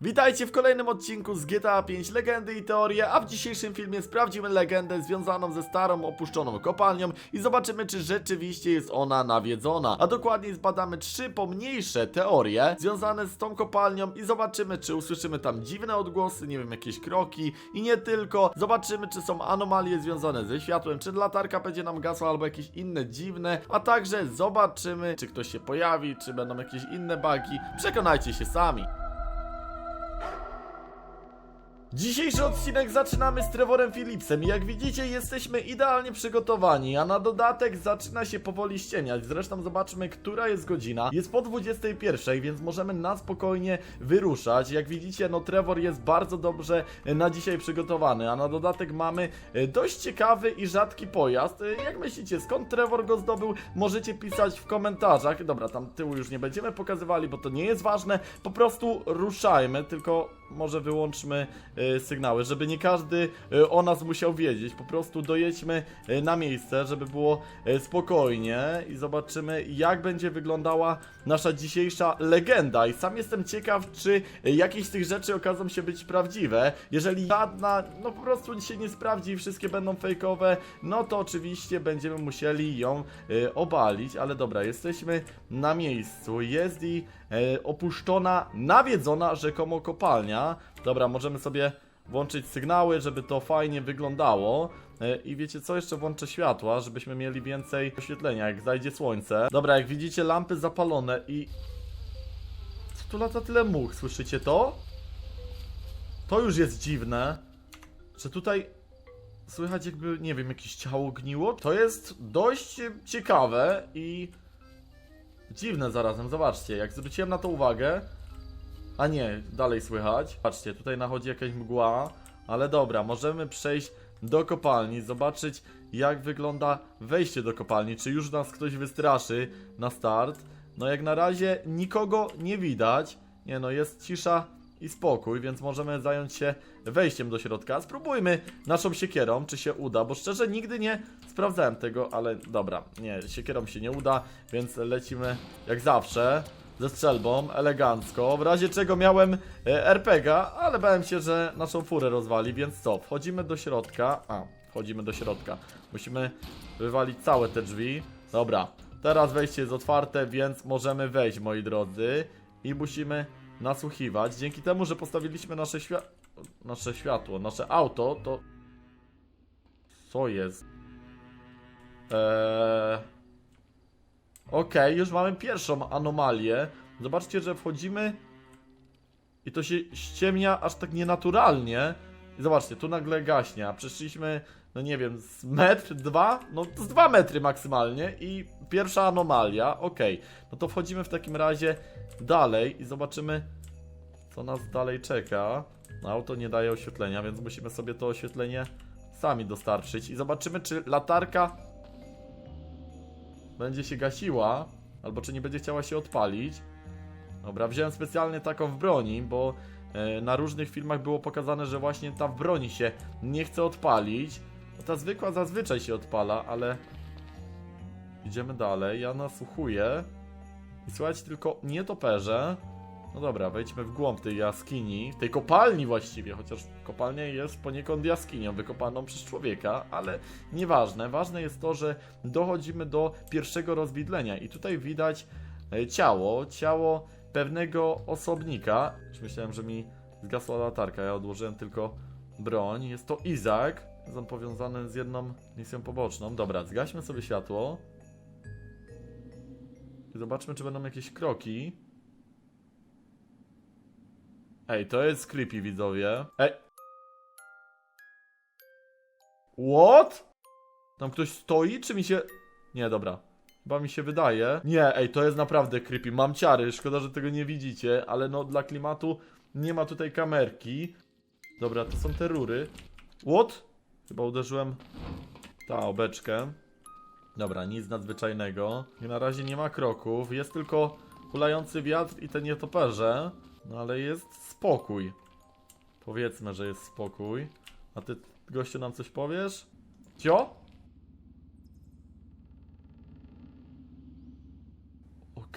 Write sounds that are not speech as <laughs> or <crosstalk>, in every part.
Witajcie w kolejnym odcinku z GTA 5 Legendy i Teorie, a w dzisiejszym filmie sprawdzimy legendę związaną ze starą opuszczoną kopalnią i zobaczymy czy rzeczywiście jest ona nawiedzona. A dokładniej zbadamy trzy pomniejsze teorie związane z tą kopalnią i zobaczymy czy usłyszymy tam dziwne odgłosy, nie wiem, jakieś kroki i nie tylko. Zobaczymy czy są anomalie związane ze światłem, czy latarka będzie nam gasła albo jakieś inne dziwne, a także zobaczymy czy ktoś się pojawi, czy będą jakieś inne bugi. Przekonajcie się sami. Dzisiejszy odcinek zaczynamy z Trevorem Phillipsem i jak widzicie jesteśmy idealnie przygotowani, a na dodatek zaczyna się powoli ściemniać. Zresztą zobaczmy, która jest godzina. Jest po 21, więc możemy na spokojnie wyruszać. Jak widzicie, no Trevor jest bardzo dobrze e, na dzisiaj przygotowany, a na dodatek mamy e, dość ciekawy i rzadki pojazd. E, Jak myślicie, skąd Trevor go zdobył? Możecie pisać w komentarzach. Dobra, tam tyłu już nie będziemy pokazywali, bo to nie jest ważne. Po prostu ruszajmy, tylko może wyłączmy e, sygnały, żeby nie każdy e, o nas musiał wiedzieć. Po prostu dojedźmy e, na miejsce, żeby było spokojnie i zobaczymy jak będzie wyglądała nasza dzisiejsza legenda. I sam jestem ciekaw, czy jakieś z tych rzeczy okażą się być prawdziwe. Jeżeli żadna, no po prostu się nie sprawdzi i wszystkie będą fejkowe, no to oczywiście będziemy musieli ją obalić. Ale dobra, jesteśmy na miejscu. Jest i opuszczona, nawiedzona rzekomo kopalnia. Dobra, możemy sobie włączyć sygnały, żeby to fajnie wyglądało. E, I wiecie co? Jeszcze włączę światła, żebyśmy mieli więcej oświetlenia, jak zajdzie słońce. Dobra, jak widzicie, lampy zapalone i... Co tu lata tyle much? Słyszycie to? To już jest dziwne, że tutaj słychać jakby, nie wiem, jakieś ciało gniło. To jest dość ciekawe i dziwne zarazem. Zobaczcie, jak zwróciłem na to uwagę, a nie, dalej słychać. Patrzcie, tutaj nachodzi jakaś mgła, ale dobra, możemy przejść do kopalni, zobaczyć jak wygląda wejście do kopalni, czy już nas ktoś wystraszy na start. No jak na razie nikogo nie widać, nie no, jest cisza i spokój, więc możemy zająć się wejściem do środka. Spróbujmy naszą siekierą, czy się uda, bo szczerze nigdy nie sprawdzałem tego, ale dobra, nie, siekierą się nie uda, więc lecimy jak zawsze ze strzelbą, elegancko. W razie czego miałem e, RPGa, ale bałem się, że naszą furę rozwali, więc co? Wchodzimy do środka. A, wchodzimy do środka. Musimy wywalić całe te drzwi. Dobra, teraz wejście jest otwarte, więc możemy wejść, moi drodzy. I musimy nasłuchiwać. Dzięki temu, że postawiliśmy nasze świat... Nasze światło, nasze auto, to... Co jest? Eee... Okej, już mamy pierwszą anomalię. Zobaczcie, że wchodzimy i to się ściemnia aż tak nienaturalnie. I zobaczcie, tu nagle gaśnie, a przeszliśmy, no nie wiem, z metr, dwa? No z dwa metry maksymalnie i pierwsza anomalia, okej. No to wchodzimy w takim razie dalej i zobaczymy, co nas dalej czeka. Auto nie daje oświetlenia, więc musimy sobie to oświetlenie sami dostarczyć i zobaczymy, czy latarka będzie się gasiła, albo czy nie będzie chciała się odpalić. Dobra, wziąłem specjalnie taką w broni, bo na różnych filmach było pokazane, że właśnie ta w broni się nie chce odpalić. Ta zwykła zazwyczaj się odpala, ale idziemy dalej. Ja nasłuchuję i słuchać tylko nietoperze. No dobra, wejdźmy w głąb tej jaskini, tej kopalni właściwie, chociaż kopalnia jest poniekąd jaskinią wykopaną przez człowieka, ale nieważne. Ważne jest to, że dochodzimy do pierwszego rozwidlenia i tutaj widać e, ciało, ciało pewnego osobnika. Już myślałem, że mi zgasła latarka, ja odłożyłem tylko broń. Jest to Izak, jest on powiązany z jedną misją poboczną. Dobra, zgaśmy sobie światło. I zobaczmy, czy będą jakieś kroki. Ej, to jest creepy, widzowie. Ej. What? Tam ktoś stoi, czy mi się... Nie, dobra. Chyba mi się wydaje. Nie, ej, to jest naprawdę creepy. Mam ciary, szkoda, że tego nie widzicie, ale no dla klimatu nie ma tutaj kamerki. Dobra, to są te rury. What? Chyba uderzyłem ta obeczkę. Dobra, nic nadzwyczajnego. I na razie nie ma kroków. Jest tylko hulający wiatr i te nietoperze. No ale jest spokój. Powiedzmy, że jest spokój. A ty, gościu, nam coś powiesz? Cio?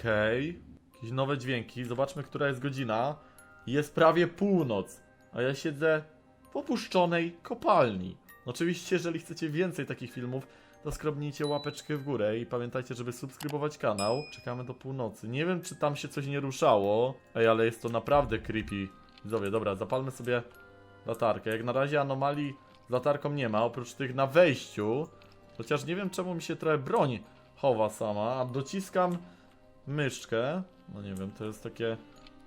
Okej. Jakieś nowe dźwięki. Zobaczmy, która jest godzina. Jest prawie północ, a ja siedzę w opuszczonej kopalni. Oczywiście, jeżeli chcecie więcej takich filmów, to skrobnijcie łapeczkę w górę i pamiętajcie, żeby subskrybować kanał. Czekamy do północy. Nie wiem, czy tam się coś nie ruszało. Ej, ale jest to naprawdę creepy. Widzowie, dobra, zapalmy sobie latarkę. Jak na razie anomalii z latarką nie ma, oprócz tych na wejściu. Chociaż nie wiem, czemu mi się trochę broń chowa sama, a dociskam myszkę. No nie wiem, to jest takie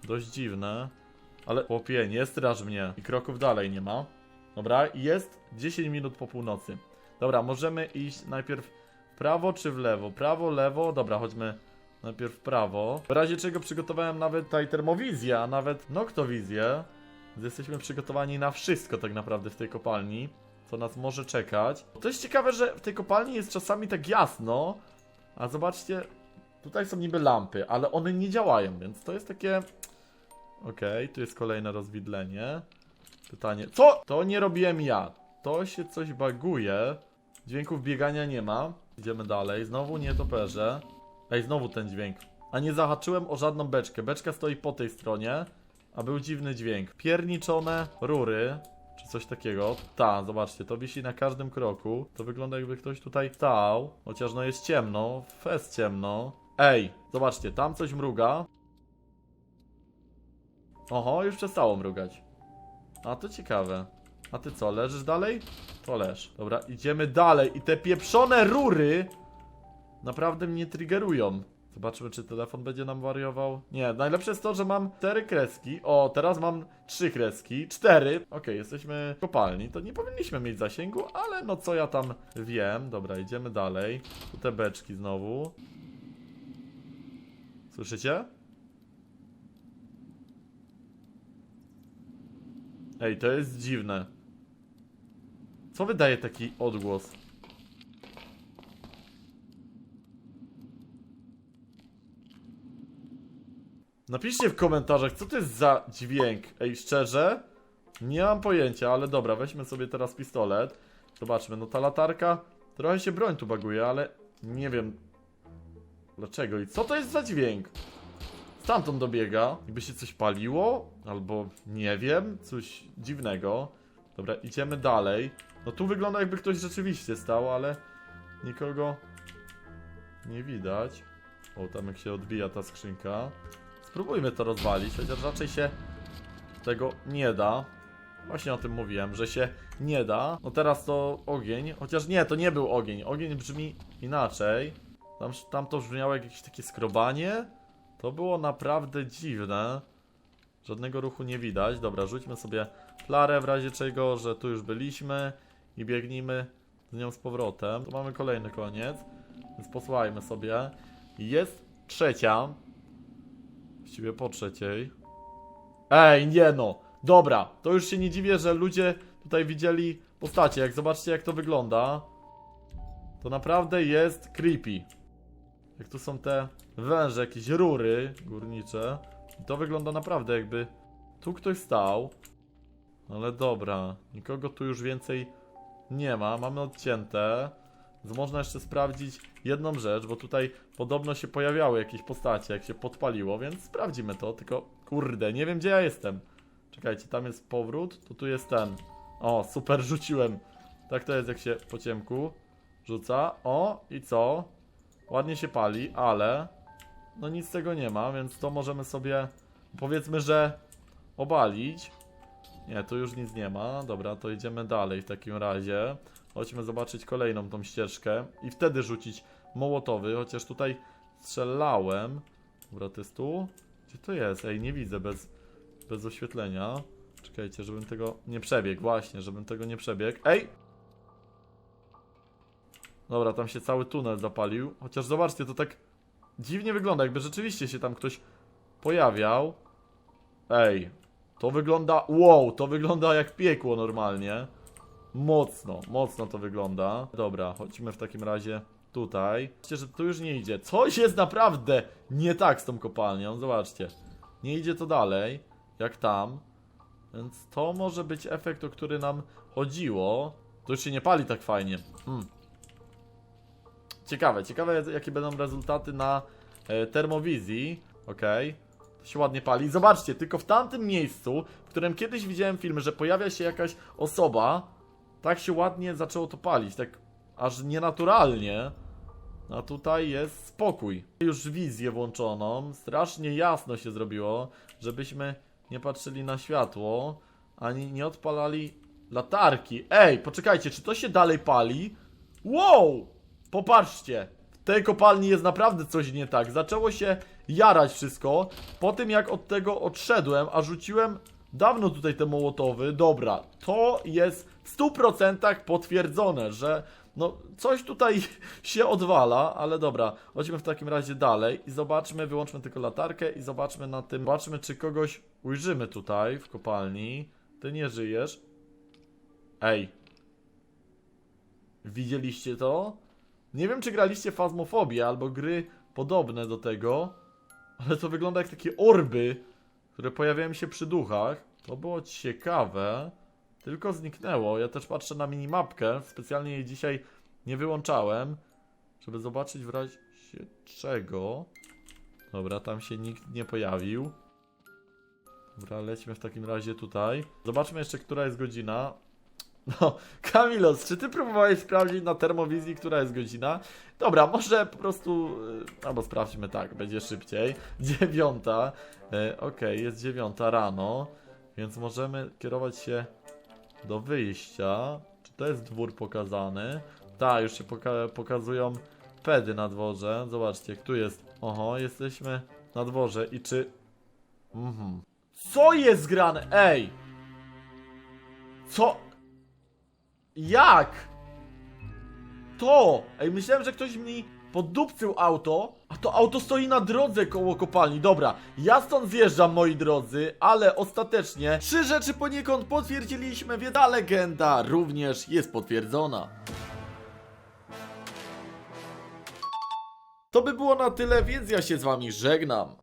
dość dziwne. Ale chłopie, nie straż mnie. I kroków dalej nie ma. Dobra, jest 10 minut po północy. Dobra, możemy iść najpierw w prawo czy w lewo? Prawo, lewo, dobra, chodźmy najpierw w prawo. W razie czego przygotowałem nawet tutaj termowizję, a nawet noktowizję. Jesteśmy przygotowani na wszystko tak naprawdę w tej kopalni, co nas może czekać. To jest ciekawe, że w tej kopalni jest czasami tak jasno, a zobaczcie, tutaj są niby lampy, ale one nie działają, więc to jest takie... Okej, tu jest kolejne rozwidlenie. Pytanie, co? To nie robiłem ja. To się coś baguje. Dźwięków biegania nie ma. Idziemy dalej. Znowu nietoperze. Ej, znowu ten dźwięk. A nie zahaczyłem o żadną beczkę. Beczka stoi po tej stronie, a był dziwny dźwięk. Pierniczone rury, czy coś takiego. Ta, zobaczcie, to wisi na każdym kroku. To wygląda jakby ktoś tutaj stał. Chociaż no jest ciemno, fest ciemno. Ej, zobaczcie, tam coś mruga. Oho, już przestało mrugać. A to ciekawe. A ty co, leżysz dalej? To leż. Dobra, idziemy dalej. I te pieprzone rury naprawdę mnie triggerują. Zobaczmy, czy telefon będzie nam wariował. Nie, najlepsze jest to, że mam cztery kreski. O, teraz mam trzy kreski. Cztery. Okej, jesteśmy w kopalni. To nie powinniśmy mieć zasięgu, ale no co ja tam wiem. Dobra, idziemy dalej. Tu te beczki znowu. Słyszycie? Ej, to jest dziwne. Co wydaje taki odgłos? Napiszcie w komentarzach, co to jest za dźwięk. Ej, szczerze? Nie mam pojęcia, ale dobra, weźmy sobie teraz pistolet. Zobaczmy, no ta latarka. Trochę się broń tu baguje, ale nie wiem dlaczego i co to jest za dźwięk. Stamtąd dobiega, jakby się coś paliło, albo nie wiem, coś dziwnego. Dobra, idziemy dalej. No tu wygląda jakby ktoś rzeczywiście stał, ale nikogo nie widać. O, tam jak się odbija ta skrzynka. Spróbujmy to rozwalić, chociaż raczej się tego nie da. Właśnie o tym mówiłem, że się nie da. No teraz to ogień, chociaż nie, to nie był ogień. Ogień brzmi inaczej. Tam, tam to brzmiało jak jakieś takie skrobanie. To było naprawdę dziwne. Żadnego ruchu nie widać. Dobra, rzućmy sobie flarę w razie czego, że tu już byliśmy i biegnijmy z nią z powrotem. Tu mamy kolejny koniec, więc posłuchajmy sobie. Jest trzecia. Właściwie po trzeciej. Ej, nie no! Dobra, to już się nie dziwię, że ludzie tutaj widzieli postacie. Jak zobaczcie, jak to wygląda, to naprawdę jest creepy. Jak tu są te węże, jakieś rury górnicze. To wygląda naprawdę jakby tu ktoś stał. Ale dobra, nikogo tu już więcej nie ma. Mamy odcięte. Można jeszcze sprawdzić jedną rzecz, bo tutaj podobno się pojawiały jakieś postacie, jak się podpaliło, więc sprawdzimy to. Tylko kurde, nie wiem gdzie ja jestem. Czekajcie, tam jest powrót, to tu jest ten. O, super, rzuciłem. Tak to jest, jak się po ciemku rzuca. O, i co? Ładnie się pali, ale no nic z tego nie ma, więc to możemy sobie powiedzmy, że obalić. Nie, tu już nic nie ma. Dobra, to idziemy dalej w takim razie. Chodźmy zobaczyć kolejną tą ścieżkę i wtedy rzucić mołotowy, chociaż tutaj strzelałem. Dobra, to jest tu? Gdzie to jest? Ej, nie widzę bez, bez oświetlenia. Czekajcie, żebym tego nie przebiegł, właśnie, żebym tego nie przebiegł. Ej! Dobra, tam się cały tunel zapalił. Chociaż zobaczcie, to tak dziwnie wygląda, jakby rzeczywiście się tam ktoś pojawiał. Ej, to wygląda. Wow, to wygląda jak piekło normalnie. Mocno, mocno to wygląda. Dobra, chodźmy w takim razie tutaj. Zobaczcie, że tu już nie idzie. Coś jest naprawdę nie tak z tą kopalnią. Zobaczcie. Nie idzie to dalej, jak tam. Więc to może być efekt, o który nam chodziło. To już się nie pali tak fajnie. Hmm. Ciekawe, ciekawe jakie będą rezultaty na e, termowizji. Okej. To się ładnie pali. Zobaczcie, tylko w tamtym miejscu, w którym kiedyś widziałem film, że pojawia się jakaś osoba, tak się ładnie zaczęło to palić, tak aż nienaturalnie. A tutaj jest spokój. Już wizję włączoną, strasznie jasno się zrobiło, żebyśmy nie patrzyli na światło, ani nie odpalali latarki. Ej, poczekajcie, czy to się dalej pali? Wow! Popatrzcie! W tej kopalni jest naprawdę coś nie tak. Zaczęło się jarać wszystko. Po tym jak od tego odszedłem, a rzuciłem dawno tutaj te mołotowy. Dobra, to jest w 100% potwierdzone, że no coś tutaj <laughs> się odwala, ale dobra. Chodźmy w takim razie dalej i zobaczmy, wyłączmy tylko latarkę i zobaczmy na tym, zobaczmy czy kogoś ujrzymy tutaj w kopalni. Ty nie żyjesz. Ej. Widzieliście to? Nie wiem, czy graliście Fazmofobię albo gry podobne do tego, ale to wygląda jak takie orby, które pojawiają się przy duchach. To było ciekawe, tylko zniknęło. Ja też patrzę na minimapkę, specjalnie jej dzisiaj nie wyłączałem, żeby zobaczyć w razie czego. Dobra, tam się nikt nie pojawił. Dobra, lećmy w takim razie tutaj. Zobaczmy jeszcze, która jest godzina. No, <laughs> Kamilos, czy ty próbowałeś sprawdzić na termowizji, która jest godzina? Dobra, może po prostu, y, albo sprawdźmy tak, będzie szybciej. <laughs> Dziewiąta, y, okej, jest dziewiąta rano, więc możemy kierować się do wyjścia. Czy to jest dwór pokazany? Tak, już się poka pokazują pedy na dworze. Zobaczcie, tu jest. Oho, jesteśmy na dworze i czy... Mhm. Co jest grane? Ej! Co? Jak? To! Ej, myślałem, że ktoś mi podupcył auto, a to auto stoi na drodze koło kopalni. Dobra, ja stąd zjeżdżam, moi drodzy, ale ostatecznie trzy rzeczy poniekąd potwierdziliśmy, więc ta legenda również jest potwierdzona. To by było na tyle, więc ja się z wami żegnam.